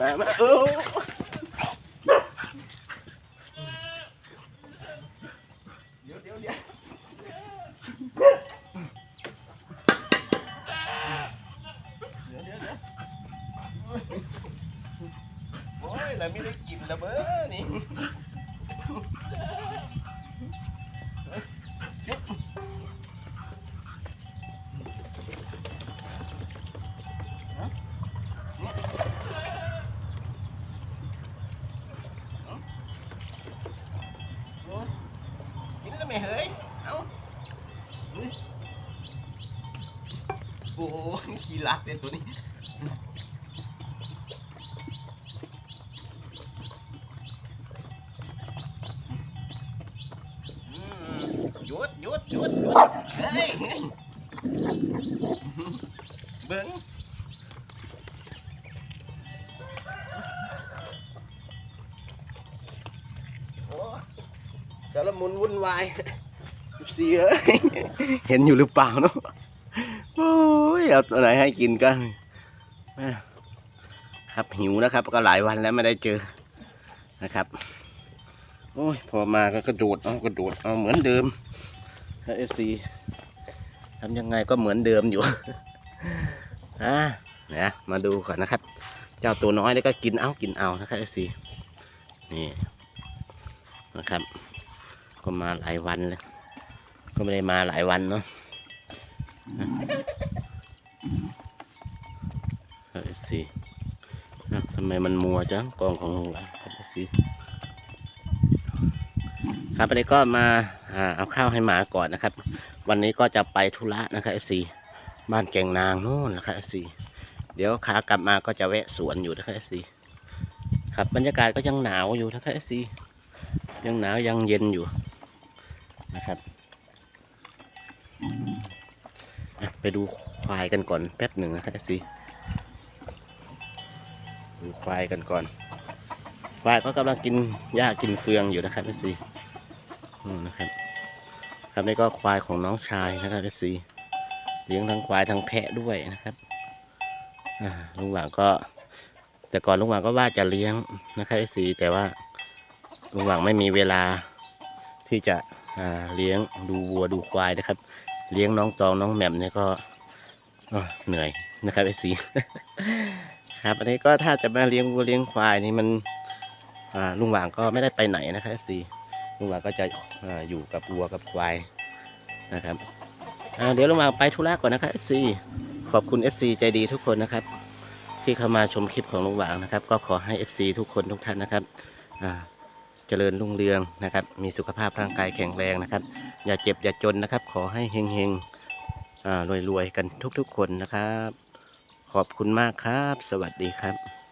มามาเออเดี๋ยวเดี๋ยวเดี๋ยวเดี๋ยวเดี๋ยวเดี๋ยวโอ้ยเราไม่ได้กินแล้วเบ้อนี่ ม่เฮ้ย เอาโอ้ขี้รักเลยตัวนี้ หยุดหยุดหยุดหยุดเฮ้ยเบิ้ง แต่ละมุนวุ่นวายเสียเห็นอยู่หรือเปล่าเนาะโอ้ยเอาตัวไหนให้กินกันครับหิวนะครับ ก็หลายวันแล้วไม่ได้เจอนะครับ โอ้ยพอมาก็กระโดดเอากระโดดเอาเหมือนเดิมเอฟซีทำยังไงก็เหมือนเดิมอยู่อะนะมาดูก่อนนะครับ เจ้าตัวน้อยนี่ก็กินเอากินเอานะครับเอฟซีนี่นะครับ ก็มาหลายวันเลยก็ไม่ได้มาหลายวันเนาะเอฟซีทำไมมันมัวจังกองของเราครับเอฟซีครับวันนี้ก็มาอ่าเอาข้าวให้หมาก่อนนะครับ วันนี้ก็จะไปธุระนะครับ FC บ้านแก่งนางโน่นนะครับ FC เดี๋ยวขากลับมาก็จะแวะสวนอยู่นะครับ FC ครับบรรยากาศก็ยังหนาวอยู่นะครับ FC ยังหนาวยังเย็นอยู่ นะครับ ไปดูควายกันก่อนแป๊บหนึ่งนะครับ FC ดูควายกันก่อน ควายก็กำลังกินหญ้ากินเฟืองอยู่นะครับเอฟซีนะครับ ครับนี่ก็ควายของน้องชายนะครับเอฟซีเลี้ยงทั้งควายทั้งแพะด้วยนะครับลุงหว่างก็ แต่ก่อนลุงหว่างก็ว่าจะเลี้ยงนะครับเอฟซีแต่ว่าลุงหว่างไม่มีเวลาที่จะ เลี้ยงดูวัวดูควายนะครับ เลี้ยงน้องตองน้องแหม่มเนี่ยก็เหนื่อยนะครับเอฟซีครับอันนี้ก็ถ้าจะมาเลี้ยงวัวเลี้ยงควายนี่มันลุงหว่างก็ไม่ได้ไปไหนนะครับ FC ลุงหว่างก็จะออยู่กับวัวกับควายนะครับเดี๋ยวลุงหว่างไปธุระก่อนนะครับ FC ขอบคุณ FC ใจดีทุกคนนะครับ ที่เข้ามาชมคลิปของลุงหว่างนะครับ ก็ขอให้ FC ทุกคนทุกท่านนะครับอ่า เจริญรุ่งเรืองนะครับ มีสุขภาพร่างกายแข็งแรงนะครับ อย่าเจ็บอย่าจนนะครับ ขอให้เฮงๆอ่ารวยๆกันทุกๆคนนะครับ ขอบคุณมากครับ สวัสดีครับ